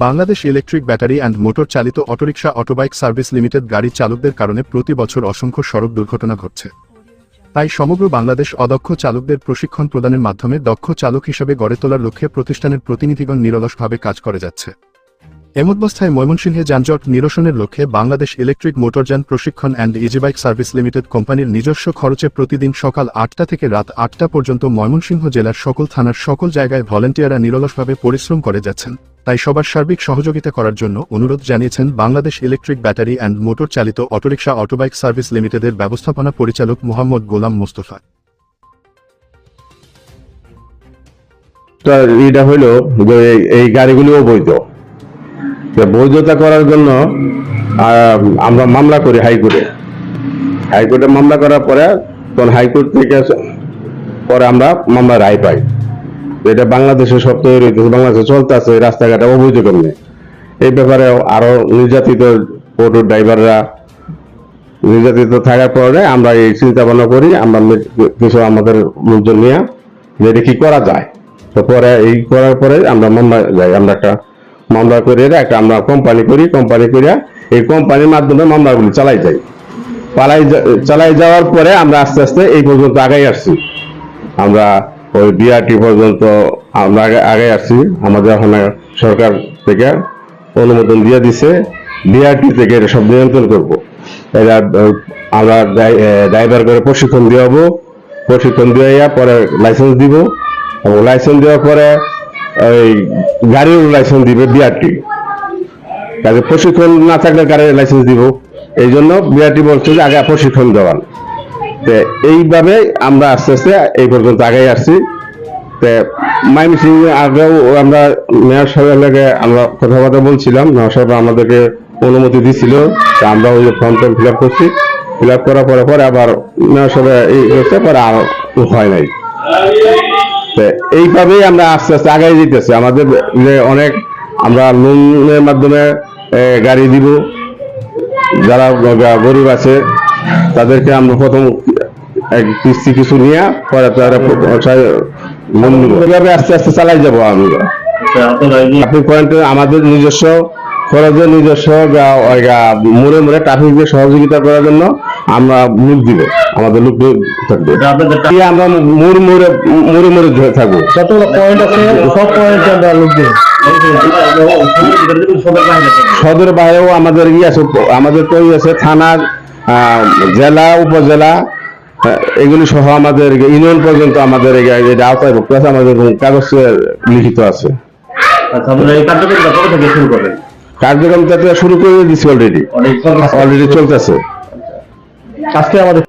Bangladesh electric battery and motor চালিত autorickshaw autobike service limited গাড়ি চালকদের কারণে প্রতি বছর অসংখ্য সড়ক দুর্ঘটনা ঘটছে। তাই সমগ্র বাংলাদেশ অদক্ষ চালকদের প্রশিক্ষণ প্রদানের মাধ্যমে দক্ষ চালক হিসেবে গড়ে তোলার লক্ষ্যে প্রতিষ্ঠানের প্রতিনিধিগণ নিরলসভাবে কাজ করে যাচ্ছে। এমতাবস্থায় ময়মনসিংহে যানজট নিরসনের লক্ষ্যে বাংলাদেশ ইলেকট্রিক মোটরযান প্রশিক্ষণ অ্যান্ড ইজিবাইক সার্ভিস লিমিটেড কোম্পানির নিজস্ব খরচে প্রতিদিন সকাল আটটা থেকে রাত আটটা পর্যন্ত ময়মনসিংহ জেলার সকল থানার সকল জায়গায় ভলেন্টিয়াররা নিরলসভাবে পরিশ্রম করে যাচ্ছেন। তাই সবার সার্বিক সহযোগিতা করার জন্য অনুরোধ জানিয়েছেন Bangladesh electric battery and motor চালিত অটোরিকশা অটোবাইক সার্ভিস লিমিটেডের ব্যবস্থাপনা পরিচালক মোহাম্মদ গোলাম মোস্তফা। এটা হইল এই- এই গাড়িগুলি অবৈধ তো বৈধতা করার জন্য আমরা মামলা করি হাইকোর্টে। হাইকোর্টে মামলা করার পরে, তখন হাইকোর্ট থেকে পরে আমরা মামলা রায় পাই। এটা বাংলাদেশে সব তৈরি হইতেছে, বাংলাদেশে চলতে আছে রাস্তাঘাটে অবৈধ কেমনে এই ব্যাপারে আরও নির্যাতিত অটো ড্রাইভাররা, নির্যাতিত থাকার পরে আমরা এই চিন্তা ভাবনা করি, আমরা কিছু আমাদের লোকজন নিয়ে, যে এটা কি করা যায়। তো পরে এই করার পরে আমরা মামলা যাই, আমরা একটা মামলা করে একটা আমরা কোম্পানি করি কোম্পানি করিয়া এই কোম্পানির মাধ্যমে মামলাগুলি চালাই যাই। পালাই চালাই যাওয়ার পরে আমরা আস্তে আস্তে এই পর্যন্ত আগাই আসছি। আমরা ওই বিআরটি পর্যন্ত আমরা আগে আগে আসছি আমাদের ওখানে সরকার থেকে অনুমোদন দিয়ে দিছে। বিআরটি থেকে এটা সব নিয়ন্ত্রণ করব। আহ, আমরা ড্রাইভার করে প্রশিক্ষণ দেওয়াবো। প্রশিক্ষণ দিয়ে পরে লাইসেন্স দিব। এবং লাইসেন্স দেওয়ার পরে ওই গাড়ির লাইসেন্স দিবে বিআরটি কাজে প্রশিক্ষণ না থাকলে গাড়ির লাইসেন্স দিব। এই জন্য বিআরটি বলছে যে আগে প্রশিক্ষণ দেওয়ান তো এইভাবে আমরা আস্তে আস্তে এই পর্যন্ত আগাই আসছি। তো মাইমি সিং আগেও আমরা মেয়র সাহেবের লাগে আমরা কথাবার্তা বলছিলাম, মেয়র সাহেব আমাদেরকে অনুমতি দিছিল আমরা ওই ফর্ম টর্ম ফিল আপ করছি। ফিল আপ করার পরে পরে আবার মেয়র সাহেব এই করছে পরে আর হয় নাই। তো এইভাবেই আমরা আস্তে আস্তে আগাই যেতেছি আমাদের যে অনেক আমরা লোনের মাধ্যমে গাড়ি দিব। যারা গরিব আছে, তাদেরকে আমরা প্রথম কিস্তি কিছু নিয়ে পরে তারা এভাবে আস্তে আস্তে চালাই যাব আমি। ট্রাফিক পয়েন্টে আমাদের নিজস্ব খরচে নিজস্ব মোড়ে মোড়ে ট্রাফিককে সহযোগিতা করার জন্য আমরা লোক দিব আমাদের লোক থাকবে। আমরা মোড় মোড়ে মোড়ে মোড়ে ধরে থাকব। যতগুলো পয়েন্ট আছে সব পয়েন্টে আমরা লোক দিই সদর বাইরেও আমাদের ই আছে আমাদের তো আছে থানার আহ, জেলা উপজেলা এগুলি সহ আমাদের ইউনিয়ন পর্যন্ত আমাদের এটা আওতায় ভুক্ত আছে আমাদের কাগজ লিখিত আছে। আচ্ছা এই কার্যক্রমটা শুরু করবেন? তো শুরু করে দিচ্ছি অলরেডি অলরেডি চলতেছে। আজকে আমাদের